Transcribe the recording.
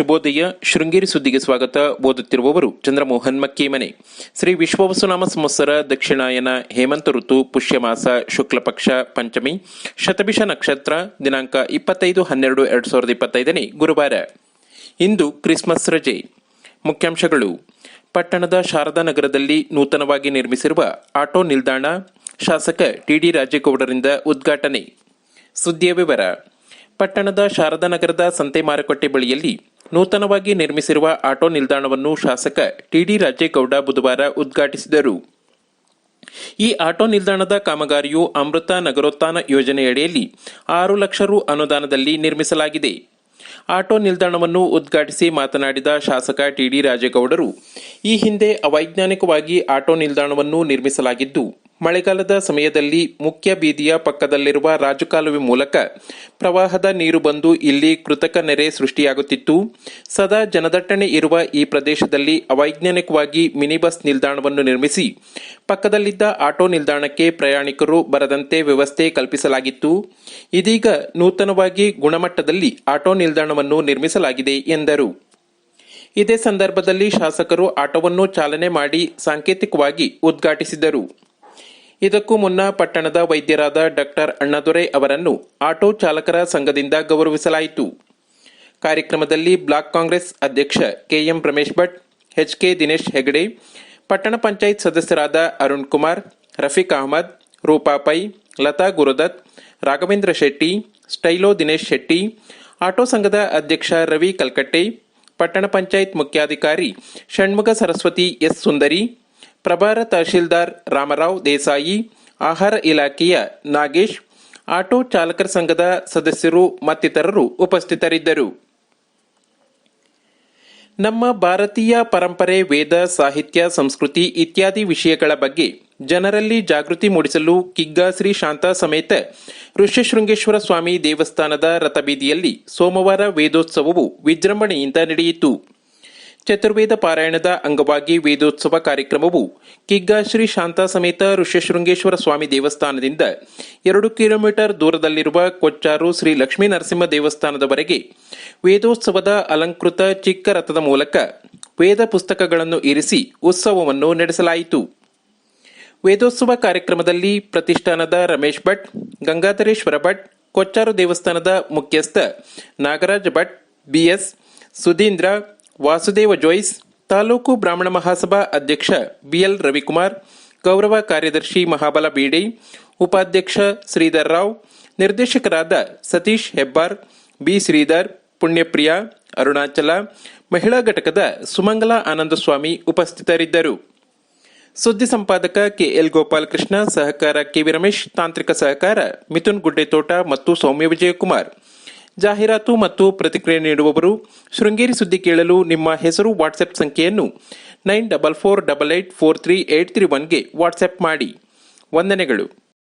ಶುಭೋದಯ. ಶೃಂಗೇರಿ ಸುದ್ದಿಗೆ ಸ್ವಾಗತ. ಓದುತ್ತಿರುವವರು ಚಂದ್ರಮೋಹನ್ ಮಕ್ಕೀಮನೆ. ಶ್ರೀ ವಿಶ್ವವಸುನಾಮ ಸಂವತ್ಸರ ದಕ್ಷಿಣಾಯನ ಹೇಮಂತ ಋತು, ಪುಷ್ಯಮಾಸ, ಶುಕ್ಲಪಕ್ಷ, ಪಂಚಮಿ, ಶತಭಿಷ ನಕ್ಷತ್ರ, ದಿನಾಂಕ ಇಪ್ಪತ್ತೈದು ಹನ್ನೆರಡು ಎರಡು ಸಾವಿರದ ಇಪ್ಪತ್ತೈದನೇ ಗುರುವಾರ. ಇಂದು ಕ್ರಿಸ್ಮಸ್ ರಜೆ. ಮುಖ್ಯಾಂಶಗಳು. ಪಟ್ಟಣದ ಶಾರದಾ ನಗರದಲ್ಲಿ ನೂತನವಾಗಿ ನಿರ್ಮಿಸಿರುವ ಆಟೋ ನಿಲ್ದಾಣ, ಶಾಸಕ ಟಿಡಿ ರಾಜೇಗೌಡರಿಂದ ಉದ್ಘಾಟನೆ. ಸುದ್ದಿಯ ವಿವರ. ಪಟ್ಟಣದ ಶಾರದಾ ನಗರದ ಸಂತೆ ಮಾರುಕಟ್ಟೆ ಬಳಿಯಲ್ಲಿ ನೂತನವಾಗಿ ನಿರ್ಮಿಸಿರುವ ಆಟೋ ನಿಲ್ದಾಣವನ್ನು ಶಾಸಕ ಟಿಡಿ ರಾಜೇಗೌಡ ಬುಧವಾರ ಉದ್ಘಾಟಿಸಿದರು. ಈ ಆಟೋ ನಿಲ್ದಾಣದ ಕಾಮಗಾರಿಯು ಅಮೃತ ನಗರೋತ್ಥಾನ ಯೋಜನೆಯಡಿಯಲ್ಲಿ ಆರು ಲಕ್ಷ ರು ಅನುದಾನದಲ್ಲಿ ನಿರ್ಮಿಸಲಾಗಿದೆ. ಆಟೋ ನಿಲ್ದಾಣವನ್ನು ಉದ್ಘಾಟಿಸಿ ಮಾತನಾಡಿದ ಶಾಸಕ ಟಿಡಿ ರಾಜೇಗೌಡರು, ಈ ಹಿಂದೆ ಅವೈಜ್ಞಾನಿಕವಾಗಿ ಆಟೋ ನಿಲ್ದಾಣವನ್ನು ನಿರ್ಮಿಸಲಾಗಿದ್ದು ಮಳೆಗಾಲದ ಸಮಯದಲ್ಲಿ ಮುಖ್ಯ ಬೀದಿಯ ಪಕ್ಕದಲ್ಲಿರುವ ರಾಜಕಾಲುವೆ ಮೂಲಕ ಪ್ರವಾಹದ ನೀರು ಬಂದು ಇಲ್ಲಿ ಕೃತಕ ನೆರೆ ಸೃಷ್ಟಿಯಾಗುತ್ತಿತ್ತು. ಸದಾ ಜನದಟ್ಟಣೆ ಇರುವ ಈ ಪ್ರದೇಶದಲ್ಲಿ ಅವೈಜ್ಞಾನಿಕವಾಗಿ ಮಿನಿ ಬಸ್ ನಿಲ್ದಾಣವನ್ನು ನಿರ್ಮಿಸಿ, ಪಕ್ಕದಲ್ಲಿದ್ದ ಆಟೋ ನಿಲ್ದಾಣಕ್ಕೆ ಪ್ರಯಾಣಿಕರು ಬರದಂತೆ ವ್ಯವಸ್ಥೆ ಕಲ್ಪಿಸಲಾಗಿತ್ತು. ಇದೀಗ ನೂತನವಾಗಿ ಗುಣಮಟ್ಟದಲ್ಲಿ ಆಟೋ ನಿಲ್ದಾಣವನ್ನು ನಿರ್ಮಿಸಲಾಗಿದೆ ಎಂದರು. ಇದೇ ಸಂದರ್ಭದಲ್ಲಿ ಶಾಸಕರು ಆಟೋವನ್ನು ಚಾಲನೆ ಮಾಡಿ ಸಾಂಕೇತಿಕವಾಗಿ ಉದ್ಘಾಟಿಸಿದರು. ಇದಕ್ಕೂ ಮುನ್ನ ಪಟ್ಟಣದ ವೈದ್ಯರಾದ ಡಾಕ್ಟರ್ ಅಣ್ಣದೊರೆ ಅವರನ್ನು ಆಟೋ ಚಾಲಕರ ಸಂಘದಿಂದ ಗೌರವಿಸಲಾಯಿತು. ಕಾರ್ಯಕ್ರಮದಲ್ಲಿ ಬ್ಲಾಕ್ ಕಾಂಗ್ರೆಸ್ ಅಧ್ಯಕ್ಷ K M Ramesh Bhat H K Dinesh Hegde, ಪಟ್ಟಣ ಪಂಚಾಯತ್ ಸದಸ್ಯರಾದ ಅರುಣ್ ಕುಮಾರ್, ರಫೀಕ್ ಅಹಮದ್, ರೂಪಾ ಪೈ, ಲತಾ ಗುರುದತ್, ರಾಘವೇಂದ್ರ ಶೆಟ್ಟಿ, ಸ್ಟೈಲೋ ದಿನೇಶ್ ಶೆಟ್ಟಿ, ಆಟೋ ಸಂಘದ ಅಧ್ಯಕ್ಷ ರವಿ ಕಲ್ಕಟ್ಟೆ, ಪಟ್ಟಣ ಪಂಚಾಯತ್ ಮುಖ್ಯಾಧಿಕಾರಿ ಷಣ್ಮುಖ ಸರಸ್ವತಿ ಎಸ್ ಸುಂದರಿ ಪ್ರಭಾರ ತಹಶೀಲ್ದಾರ್ ರಾಮರಾವ್ ದೇಸಾಯಿ, ಆಹಾರ ಇಲಾಖೆಯ ನಾಗೇಶ್, ಆಟೋ ಚಾಲಕರ ಸಂಘದ ಸದಸ್ಯರು ಮತ್ತಿತರರು ಉಪಸ್ಥಿತರಿದ್ದರು. ನಮ್ಮ ಭಾರತೀಯ ಪರಂಪರೆ, ವೇದ, ಸಾಹಿತ್ಯ, ಸಂಸ್ಕೃತಿ ಇತ್ಯಾದಿ ವಿಷಯಗಳ ಬಗ್ಗೆ ಜನರಲ್ಲಿ ಜಾಗೃತಿ ಮೂಡಿಸಲು ಕಿಗ್ಗಾ ಶ್ರೀ ಶಾಂತಾ ಸಮೇತ ಋಷ್ಯಶೃಂಗೇಶ್ವರ ಸ್ವಾಮಿ ದೇವಸ್ಥಾನದ ರಥಬೀದಿಯಲ್ಲಿ ಸೋಮವಾರ ವೇದೋತ್ಸವವು ವಿಜೃಂಭಣೆಯಿಂದ ನಡೆಯಿತು. ಚತುರ್ವೇದ ಪಾರಾಯಣದ ಅಂಗವಾಗಿ ವೇದೋತ್ಸವ ಕಾರ್ಯಕ್ರಮವು ಕಿಗ್ಗಾ ಶ್ರೀ ಶಾಂತಾ ಸಮೇತ ಋಷ್ಯಶೃಂಗೇಶ್ವರ ಸ್ವಾಮಿ ದೇವಸ್ಥಾನದಿಂದ ಎರಡು ಕಿಲೋಮೀಟರ್ ದೂರದಲ್ಲಿರುವ ಕೊಚ್ಚಾರು ಶ್ರೀ ಲಕ್ಷ್ಮೀ ನರಸಿಂಹ ದೇವಸ್ಥಾನದವರೆಗೆ ವೇದೋತ್ಸವದ ಅಲಂಕೃತ ಚಿಕ್ಕ ರಥದ ಮೂಲಕ ವೇದ ಪುಸ್ತಕಗಳನ್ನು ಇರಿಸಿ ಉತ್ಸವವನ್ನು ನಡೆಸಲಾಯಿತು. ವೇದೋತ್ಸವ ಕಾರ್ಯಕ್ರಮದಲ್ಲಿ ಪ್ರತಿಷ್ಠಾನದ ರಮೇಶ್ ಭಟ್, ಗಂಗಾಧರೇಶ್ವರ ಭಟ್, ಕೊಚ್ಚಾರು ದೇವಸ್ಥಾನದ ಮುಖ್ಯಸ್ಥ ನಾಗರಾಜ್ ಭಟ್ ಬಿಎಸ್ ಸುಧೀಂದ್ರ ವಾಸುದೇವ ಜೋಯ್ಸ್, ತಾಲೂಕು ಬ್ರಾಹ್ಮಣ ಮಹಾಸಭಾ ಅಧ್ಯಕ್ಷ ಬಿಎಲ್ ರವಿಕುಮಾರ್, ಗೌರವ ಕಾರ್ಯದರ್ಶಿ ಮಹಾಬಲ ಬೀಡೆ, ಉಪಾಧ್ಯಕ್ಷ ಶ್ರೀಧರ್ ರಾವ್, ನಿರ್ದೇಶಕರಾದ ಸತೀಶ್ ಹೆಬ್ಬಾರ್, ಬಿ ಶ್ರೀಧರ್, ಪುಣ್ಯಪ್ರಿಯ, ಅರುಣಾಚಲ, ಮಹಿಳಾ ಘಟಕದ ಸುಮಂಗಲ ಆನಂದಸ್ವಾಮಿ ಉಪಸ್ಥಿತರಿದ್ದರು. ಸುದ್ದಿ ಸಂಪಾದಕ ಕೆಎಲ್ ಗೋಪಾಲಕೃಷ್ಣ, ಸಹಕಾರ ಕೆವಿ ರಮೇಶ್, ತಾಂತ್ರಿಕ ಸಹಕಾರ ಮಿಥುನ್ ಗುಡ್ಡೆತೋಟ ಮತ್ತು ಸೌಮ್ಯ ವಿಜಯಕುಮಾರ್. ಜಾಹೀರಾತು ಮತ್ತು ಪ್ರತಿಕ್ರಿಯೆ ನೀಡುವವರು, ಶೃಂಗೇರಿ ಸುದ್ದಿ ಕೇಳಲು ನಿಮ್ಮ ಹೆಸರು ವಾಟ್ಸ್ಆಪ್ ಸಂಖ್ಯೆಯನ್ನು nine double four double eight four three eight three ಒನ್ಗೆ WhatsApp ಮಾಡಿ. ವಂದನೆಗಳು.